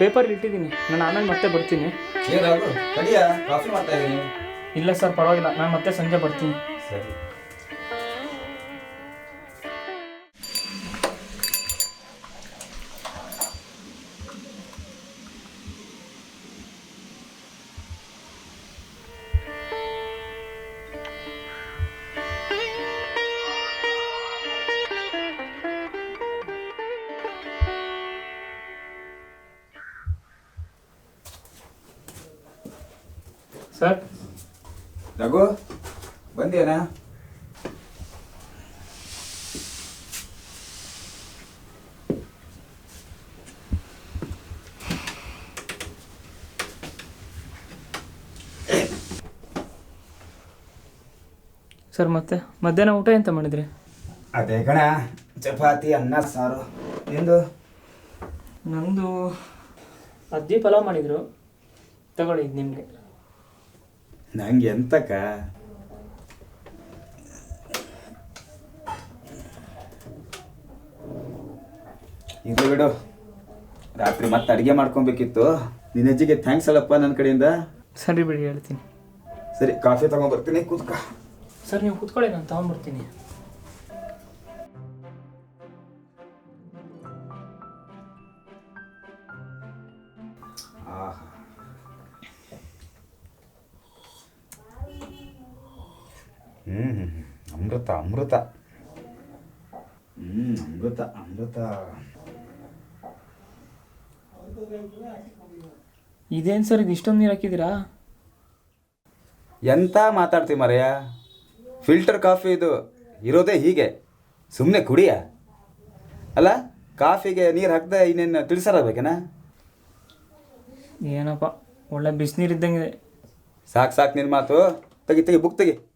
Paper ಇಟ್ಟಿದ್ದೀನಿ. ನಾನು ಆಮೇಲೆ ಮತ್ತೆ ಬರ್ತೀನಿ. ಇಲ್ಲ ಸರ್ ಪರವಾಗಿಲ್ಲ. ನಾನು ಮತ್ತೆ ಸಂಜೆ ಬರ್ತೀನಿ. ಸರಿ. ಸರ್? ರಘು ಬಂದೇನಾ ಸರ್ ಮತ್ತೆ ಮಧ್ಯಾಹ್ನ ಊಟ ಎಂತ ಮಾಡಿದ್ರಿ? ಅದೇ ಕಣ ಚಪಾತಿ ಅನ್ನ ಸಾರು. ನಿಂದು? ನಂದು ಅಜ್ಜಿ ಪಲಾವ್ ಮಾಡಿದರು. ತಗೊಳ್ಳಿ ಇದು ನಿಮಗೆ. ನಂಗೆ ಎಂತಕ್ಕ? ಇದು ಬಿಡು. ರಾತ್ರಿ ಮತ್ತೆ ಅಡುಗೆ ಮಾಡ್ಕೊಬೇಕಿತ್ತು. ನಿನ್ನ ಅಜ್ಜಿಗೆ ಥ್ಯಾಂಕ್ಸ್ ಅಲ್ಲಪ್ಪ ನನ್ನ ಕಡೆಯಿಂದ. ಸರಿ ಬಿಡಿ ಹೇಳ್ತೀನಿ. ಸರಿ ಕಾಫಿ ತಗೊಂಡ್ಬರ್ತೀನಿ ಕೂತ್ಕ. ಸರ್ ನೀವು ಕೂತ್ಕೊಳ್ಳಿ ನಾನು ತಗೊಂಡ್ಬರ್ತೀನಿ. ಹ್ಮ್ ಅಮೃತ ಅಮೃತ. ಹ್ಮ್ ಅಮೃತ ಅಮೃತ. ಇದೇನು ಸರ್ ಇದು ಇಷ್ಟೊಂದು ನೀರು ಹಾಕಿದ್ದೀರಾ? ಎಂತ ಮಾತಾಡ್ತೀವಿ ಮರೆಯ ಫಿಲ್ಟರ್ ಕಾಫಿ ಇದು. ಇರೋದೇ ಹೀಗೆ. ಸುಮ್ಮನೆ ಕುಡಿಯ? ಅಲ್ಲ ಕಾಫಿಗೆ ನೀರು ಹಾಕ್ದೆ ಇನ್ನೇನು ತಿಳಿಸಾರಾಗಬೇಕೇನಾ ಏನಪ್ಪ ಒಳ್ಳೆ ಬಿಸಿನೀರು ಇದ್ದಂಗಿದೆ. ಸಾಕು ಸಾಕು ನಿನ್ನ ಮಾತು. ತೆಗಿ ತೆಗಿ ಬುಕ್ ತೆಗಿ.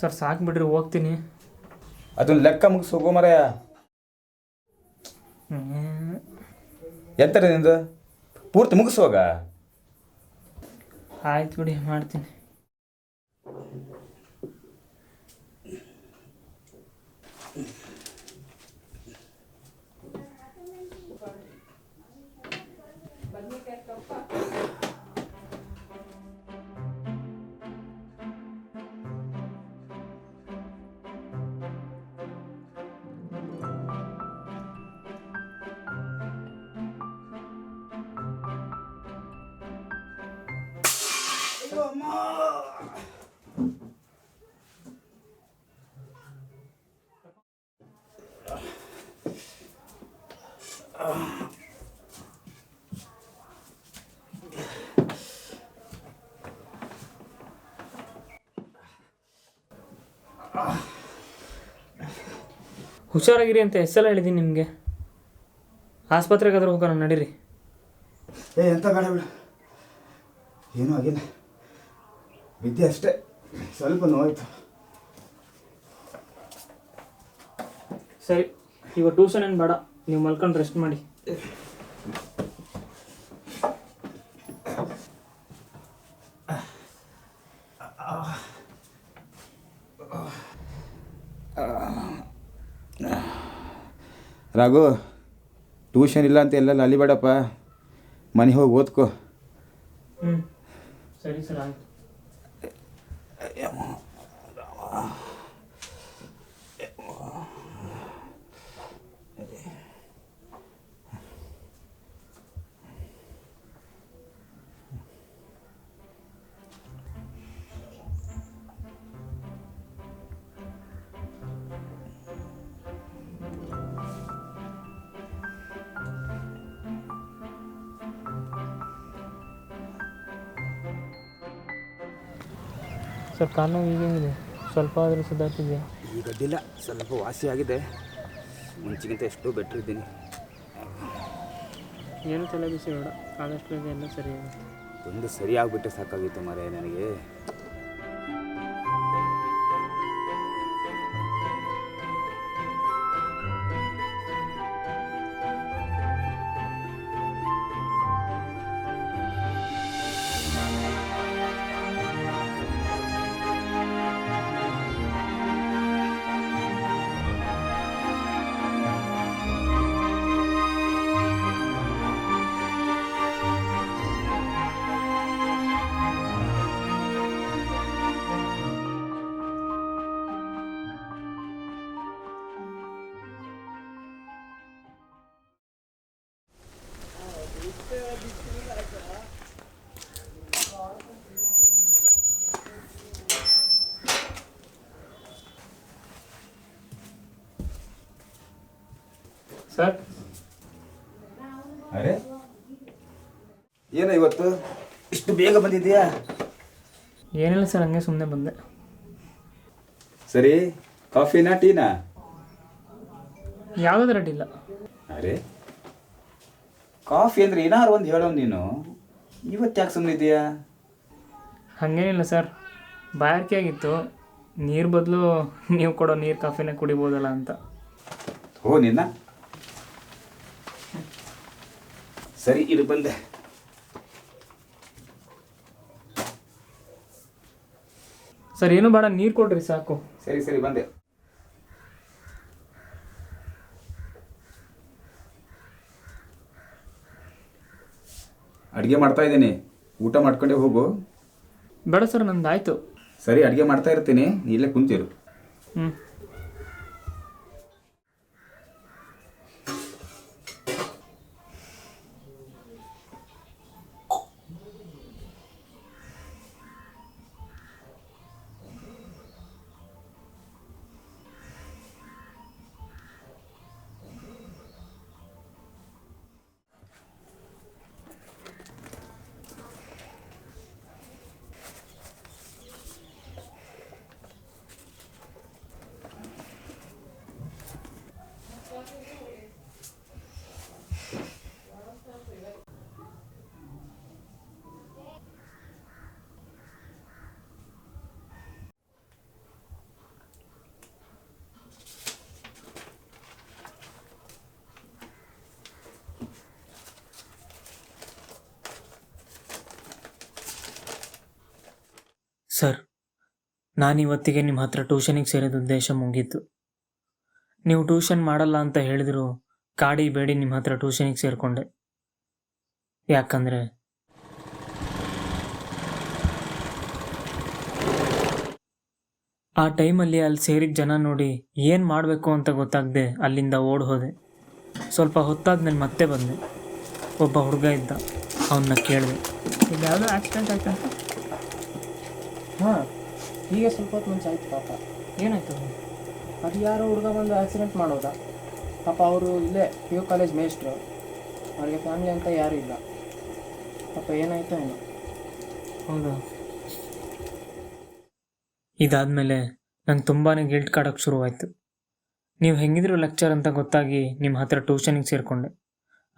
ಸರ್ ಸಾಕು ಬಿಡ್ರಿ ಹೋಗ್ತೀನಿ. ಅದನ್ನ ಲೆಕ್ಕ ಮುಗಿಸ್ ಹೋಗೋ ಮರೆಯ. ಹ್ಮ್. ಎಂತ ನಿಂದು? ಪೂರ್ತಿ ಮುಗಿಸೋಗ ಆಯ್ತು ಬಿಡಿ ಮಾಡ್ತೀನಿ. ಹುಷಾರಾಗಿರಿ ಅಂತ ಎಷ್ಟೆಲ್ಲ ಹೇಳಿದ್ದೀನಿ ನಿಮಗೆ. ಆಸ್ಪತ್ರೆಗಾದ್ರೂ ಹೋಗೋಣ ನಡೀರಿ. ಏ ಎಂತ ಬೇಡ. ಏನೂ ಆಗಿಲ್ಲ. ವಿದ್ಯೆ ಅಷ್ಟೇ. ಸ್ವಲ್ಪ ನೋಯ್ತು. ಸರಿ ಇವಾಗ ಟ್ಯೂಷನ್ ಏನು ಬೇಡ ನೀವು ಮಲ್ಕೊಂಡು ರೆಸ್ಟ್ ಮಾಡಿ. ರಾಘು ಟ್ಯೂಷನ್ ಇಲ್ಲ ಅಂತ ಎಲ್ಲ ಅಲಿಬೇಡಪ್ಪ ಮನೆ ಹೋಗಿ ಓದ್ಕೋ. ಹ್ಞೂ ಸರಿ ಸರ್ ಆಯ್ತು. Uh, yeah. ಸರ್ ಕಾಲು ಈಗ ಈಗೇನಿದೆ ಸ್ವಲ್ಪ ಆದರೂ ಸುಧಾರಿಸಿದೆಯಾ ಈಗ ಅಡ್ಡಿಲ್ಲ ಸ್ವಲ್ಪ ವಾಸಿ ಆಗಿದೆ. ಮುಂಚಿಗಿಂತ ಎಷ್ಟೋ ಬೆಟ್ರ್ ಇದ್ದೀನಿ. ಏನು ತಲೆ ಬಿಸಿ ಬೇಡ. ಆದಷ್ಟು ಬೇಗ ಎಲ್ಲ ಸರಿ ಆಗುತ್ತೆ. ಒಂದು ಸರಿ ಆಗಿಬಿಟ್ಟೆ ಸಾಕಾಗಿತ್ತು ಮರೆ ನನಗೆ. ಸರ್? ಅರೆ? ಏನ ಇವತ್ತು? ಇಷ್ಟು ಬೇಗ ಬಂದಿದ್ದೀಯಾ? ಏನಿಲ್ಲ ಸರ್ ಹಂಗೆ ಸುಮ್ಮನೆ ಬಂದೆ. ಸರಿ ಕಾಫಿನಾ ಟೀನಾ? ಯಾವುದಾದ್ರೂ ಅಡ್ಡಿಲ್ಲ ಅರೆ? ಕಾಫಿ ಅಂದ್ರೆ ಏನಾರು ಒಂದು ಹೇಳೋ ನೀನು. ಇವತ್ತು ಯಾಕೆ ಸುಮ್ಮನೆ ಇದೆಯಾ ಹಾಗೇನಿಲ್ಲ ಸರ್. ಬಾಯಾರಿಕೆ ಆಗಿತ್ತು. ನೀರು ಬದಲು ನೀವು ಕೊಡೋ ನೀರು ಕಾಫಿನ ಕುಡಿಬೋದಲ್ಲ ಅಂತ. ಹೋ ನಿನ್ನ? ಸರಿ ಇದು ಬಂದೆ. ಸರ್ ಏನು ಬೇಡ ನೀರು ಕೊಡ್ರಿ ಸಾಕು. ಸರಿ ಸರಿ ಬಂದೆ. ಅಡುಗೆ ಮಾಡ್ತಾ ಇದ್ದೀನಿ. ಊಟ ಮಾಡ್ಕೊಂಡೆ ಹೋಗು. ಬೇಡ ಸರ್ ನಂದು ಆಯಿತು ಸರಿ ಅಡುಗೆ ಮಾಡ್ತಾ ಇರ್ತೀನಿ. ಇಲ್ಲೇ ಕುಂತಿರು. ಹ್ಞೂ ಸರ್, ನಾನಿವತ್ತಿಗೆ ನಿಮ್ಮ ಹತ್ರ ಟ್ಯೂಷನಿಗೆ ಸೇರಿದ ಉದ್ದೇಶ ಮುಗೀತು ನೀವು ಟ್ಯೂಷನ್ ಮಾಡಲ್ಲ ಅಂತ ಹೇಳಿದ್ರು ಕಾಡಿ ಬೇಡಿ ನಿಮ್ಮ ಹತ್ರ ಟ್ಯೂಷನಿಗೆ ಸೇರಿಕೊಂಡೆ. ಯಾಕಂದರೆ ಆ ಟೈಮಲ್ಲಿ ಅಲ್ಲಿ ಸೇರಿದ ಜನ ನೋಡಿ ಏನು ಮಾಡಬೇಕು ಅಂತ ಗೊತ್ತಾಗದೆ ಅಲ್ಲಿಂದ ಓಡ್ ಹೋದೆ. ಸ್ವಲ್ಪ ಹೊತ್ತಾದ್ಮೇಲೆ ಮತ್ತೆ ಬಂದೆ. ಒಬ್ಬ ಹುಡುಗ ಇದ್ದ. ಅವನ್ನ ಕೇಳಿದೆ. ಯಾವುದೋ ಆಕ್ಸಿಡೆಂಟ್ ಆಯ್ತಂತ? ಹಾಂ ಈಗ ಸ್ವಲ್ಪ ಹೊತ್ತು ಮುಂಚೆ ಆಯ್ತು ಪಾಪ. ಏನಾಯ್ತು? ಅದು ಯಾರೋ ಹುಡುಗ ಬಂದು ಆಕ್ಸಿಡೆಂಟ್ ಮಾಡೋದ? ಪಾಪ ಅವರು ಇಲ್ಲೇ ಪಿ ಯು ಕಾಲೇಜ್ ಮೇಸ್ಟ್ರು ಅವ್ರಿಗೆ ಫ್ಯಾಮಿಲಿ ಅಂತ ಯಾರೂ ಇಲ್ಲ. ಪಾಪ ಏನಾಯ್ತು ಏನೋ. ಹೌದಾ? ಇದಾದಮೇಲೆ ನಂಗೆ ತುಂಬಾ ಗಿಲ್ಟ್ ಕಾಡೋಕ್ಕೆ ಶುರುವಾಯಿತು. ನೀವು ಹೆಂಗಿದ್ರು ಲೆಕ್ಚರ್ ಅಂತ ಗೊತ್ತಾಗಿ ನಿಮ್ಮ ಹತ್ರ ಟ್ಯೂಷನಿಗೆ ಸೇರಿಕೊಂಡೆ.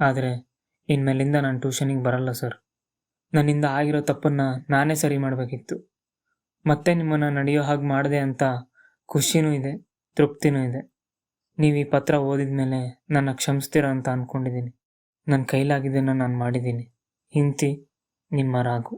ಆದರೆ ಇನ್ಮೇಲಿಂದ ನಾನು ಟ್ಯೂಷನಿಗೆ ಬರಲ್ಲ ಸರ್. ನನ್ನಿಂದ ಆಗಿರೋ ತಪ್ಪನ್ನು ನಾನೇ ಸರಿ ಮಾಡಬೇಕಿತ್ತು. ಮತ್ತೆ ನಿಮ್ಮನ್ನು ನಡೆಯೋ ಹಾಗೆ ಮಾಡಿದೆ ಅಂತ ಖುಷಿನೂ ಇದೆ, ತೃಪ್ತಿನೂ ಇದೆ. ನೀವು ಈ ಪತ್ರ ಓದಿದ ಮೇಲೆ ನನ್ನ ಕ್ಷಮಿಸ್ತೀರ ಅಂತ ಅಂದ್ಕೊಂಡಿದ್ದೀನಿ ನನ್ನ ಕೈಲಾಗಿದ್ದನ್ನು ನಾನು ಮಾಡಿದ್ದೀನಿ ಹಿಂತಿ ನಿಮ್ಮ ರಾಗು.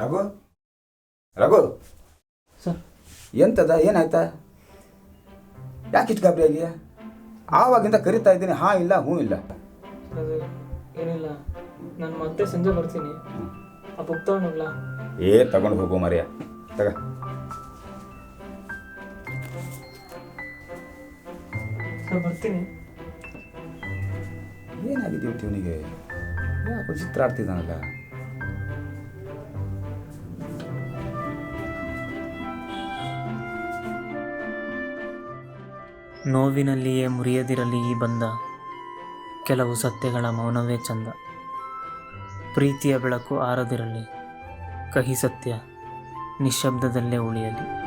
ರಘು? ರಘು? ಸರ್. ಎಂತದ? ಏನಾಯ್ತಾ? ಯಾಕೆ ಇಷ್ಟು ಗಾಬರಿ ಆಗಿಯಾ? ಆವಾಗಿಂದ ಕರಿತಾ ಇದ್ದೀನಿ. ಹಾ ಇಲ್ಲ ಹ್ಞೂ ಇಲ್ಲ. ಅದು ಏನಿಲ್ಲ. ನಾನು ಮತ್ತೆ ಸಂಜೆ ಬರ್ತೀನಿ. ಆ ಬುಕ್ ತಗೊಂಡೋಗ್ಲಾ ಏ ತಗೊಂಡು ಹೋಗು ಮರಿಯ. ತಗ. ಸರ್ ಬರ್ತೀನಿ. ಏನಾಗಿದೆ ಇವತ್ತು ಇವನಿಗೆ? ಯಾಕೋ ಚಿತ್ರ ಆಡ್ತಿದ್ದಾನಲ್ಲ. ನೋವಿನಲ್ಲಿಯೇ ಮುರಿಯದಿರಲಿ ಈ ಬಂದ. ಕೆಲವು ಸತ್ಯಗಳ ಮೌನವೇ ಚಂದ. ಪ್ರೀತಿಯ ಬೆಳಕು ಆರದಿರಲಿ. ಕಹಿ ಸತ್ಯ ನಿಶ್ಶಬ್ದದಲ್ಲೇ ಉಳಿಯಲಿ.